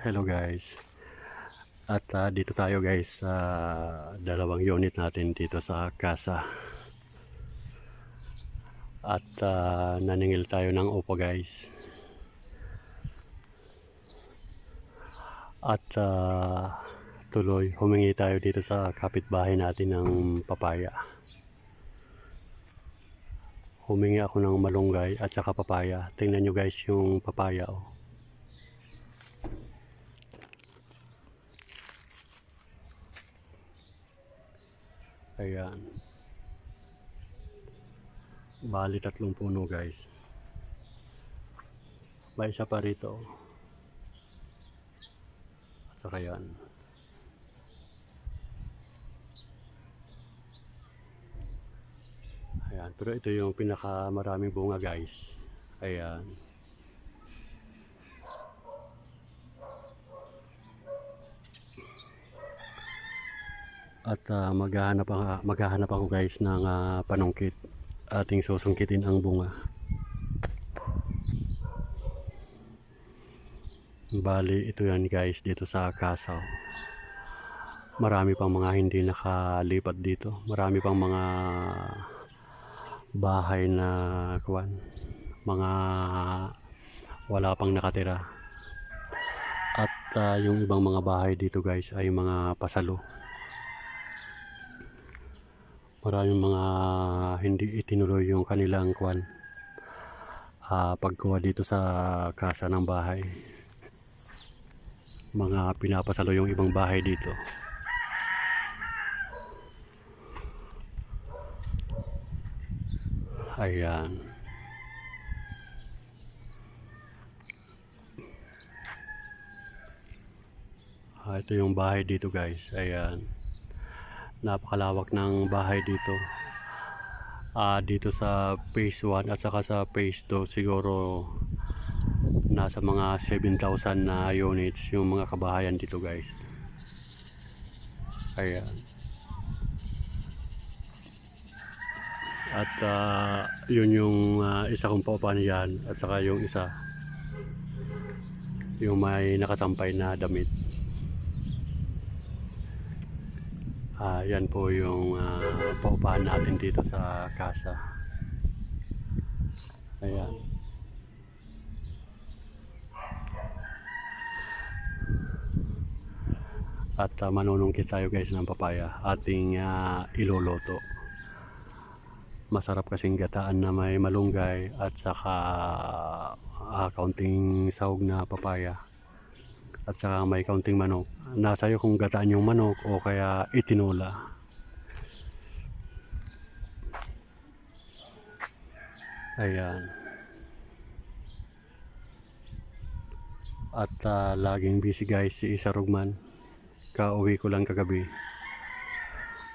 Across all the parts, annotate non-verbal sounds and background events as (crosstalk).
Hello guys. At ah, dito tayo guys sa dalawang unit natin dito sa casa. At ah, naningil tayo ng upo guys. At ah, tuloy humingi tayo dito sa kapitbahay natin ng papaya. Humingi ako ng malunggay at saka papaya. Tingnan nyo guys yung papaya oh. Ayan. Bali tatlong puno guys. May isa pa rito. At saka yan. Ayan. Pero ito yung pinakamaraming bunga guys. Ayan. At ah, maghahanap, ako- maghahanap ako guys ng ah, panungkit. Ating susungkitin ang bunga. Bali, ito yan guys dito sa Kasaw. Marami pang mga hindi nakalipat dito. Marami pang mga bahay na kuwan. Mga wala pang nakatira. At ah, yung ibang mga bahay dito guys ay mga pasalo. Maraming mga hindi itinuloy yung kanilang kwan. Ah, pagkuha dito sa kasa ng bahay. Mga pinapasalo yung ibang bahay dito. Ayan. Ah, ito yung bahay dito guys. Ayan napakalawak ng bahay dito. Ah, dito sa phase 1 at saka sa phase 2 siguro nasa mga 7,000 na units yung mga kabahayan dito guys. Ayan. At ah, yun yung ah, isa kong paupahan yan at saka yung isa yung may nakatampay na damit. Ah, yan po yung ah, paupahan natin dito sa casa. Ayan. At uh, manunungkit tayo guys ng papaya. Ating ah, iloloto. Masarap kasing gataan na may malunggay at saka ah, kaunting sahog na papaya. At saka may kaunting manok. Nasa iyo kung gataan yung manok o kaya itinola. Ayan. At ah, laging busy guys si Isa Rugman. Kauwi ko lang kagabi.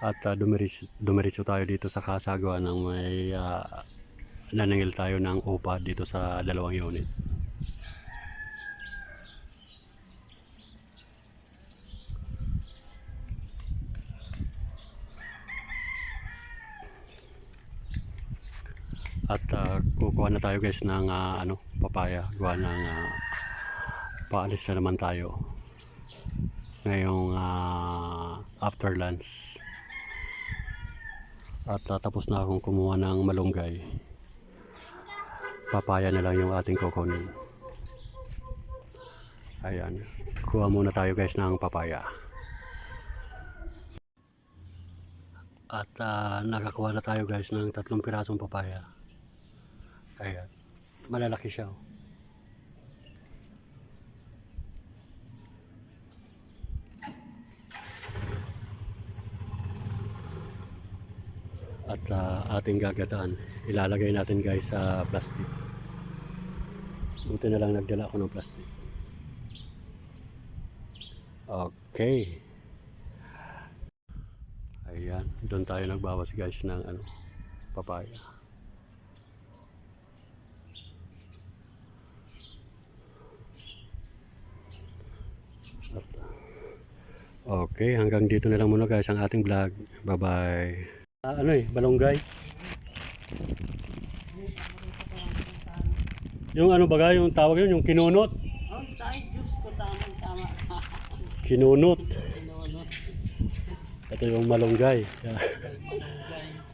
At uh, dumiris, dumiritso tayo dito sa kasagawa ng may ah, naningil tayo ng upa dito sa dalawang unit. At ah, kukuha na tayo guys ng ah, ano, papaya. Gawa ng ah, paalis na naman tayo. Ngayong ah, after lunch. At ah, tapos na akong kumuha ng malunggay. Papaya na lang yung ating kukunin. Ayan. Kuha muna tayo guys ng papaya. At ah, nakakuha na tayo guys ng tatlong pirasong papaya. Ayan. Malalaki siya. oh. At ah, ating gagataan. Ilalagay natin guys sa plastic. Buti na lang nagdala ako ng plastic. Okay. Ayan. Doon tayo nagbawas guys ng ano, papaya. Okay, hanggang dito na lang muna guys ang ating vlog. Bye-bye. Ah, ano eh, balonggay. Yung ano baga, yung tawag yun, yung kinunot. Oh, tayo, Diyos ko, tama, tama Kinunot. Ito yung. Malunggay. (laughs) (laughs)